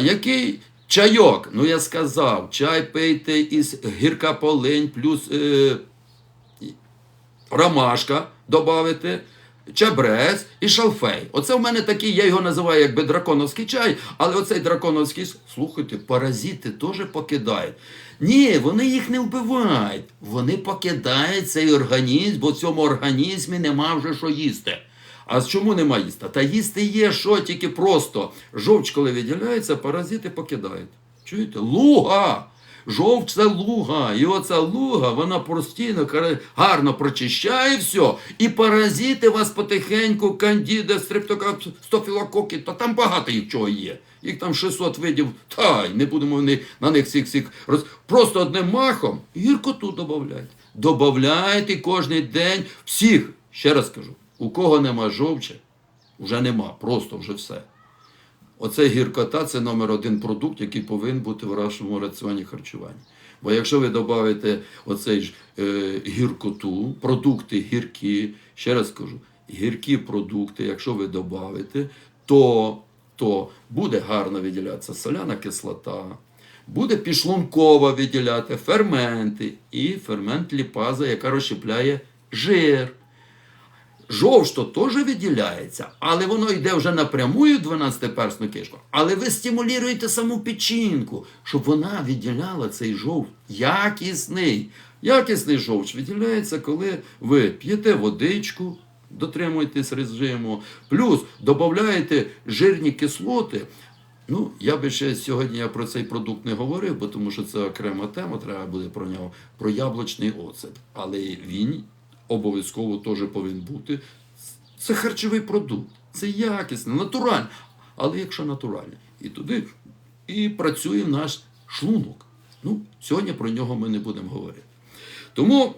Який чайок? Ну я сказав, чай пийте із гірка полинь плюс е, ромашка додати, чебрець і шалфей. Оце в мене такий, я його називаю якби драконовський чай, але оцей драконовський, слухайте, паразити теж покидають. Ні, вони їх не вбивають. Вони покидають цей організм, бо в цьому організмі нема вже що їсти. А чому нема їсти? Та їсти є що, тільки просто жовч, коли виділяється, паразити покидають. Чуєте? Луга! Жовч це луга. І оця луга, вона постійно гарно прочищає все. І паразити вас потихеньку, кандіда, стрептокоп, стофілококи, та там багато їх чого є. Їх там 600 видів, та й не будемо на них всіх всіх роз... Просто одним махом гіркоту додавайте. Добавляйте кожен день всіх. Ще раз кажу, у кого нема жовча, вже нема, просто вже все. Оце гіркота це номер один продукт, який повинен бути в вашому раціоні харчування. Бо якщо ви додаєте оцей ж е, гіркоту, продукти гіркі, ще раз кажу, гіркі продукти, якщо ви додаєте, то, то буде гарно виділятися соляна кислота, буде підшлунково виділяти ферменти і фермент ліпаза, яка розщепляє жир. Жовч то теж виділяється, але воно йде вже напряму в 12-персну кишку. Але ви стимулюєте саму печінку, щоб вона виділяла цей жовч якісний. Якісний жовч виділяється, коли ви п'єте водичку, дотримуєтесь режиму, плюс додаєте жирні кислоти. Ну, я би ще сьогодні я про цей продукт не говорив, бо тому що це окрема тема, треба буде про нього, про яблучний оцет. Але він обов'язково теж повинен бути. Це харчовий продукт, це якісне, натуральне. Але якщо натуральне, і туди і працює наш шлунок. Ну, сьогодні про нього ми не будемо говорити. Тому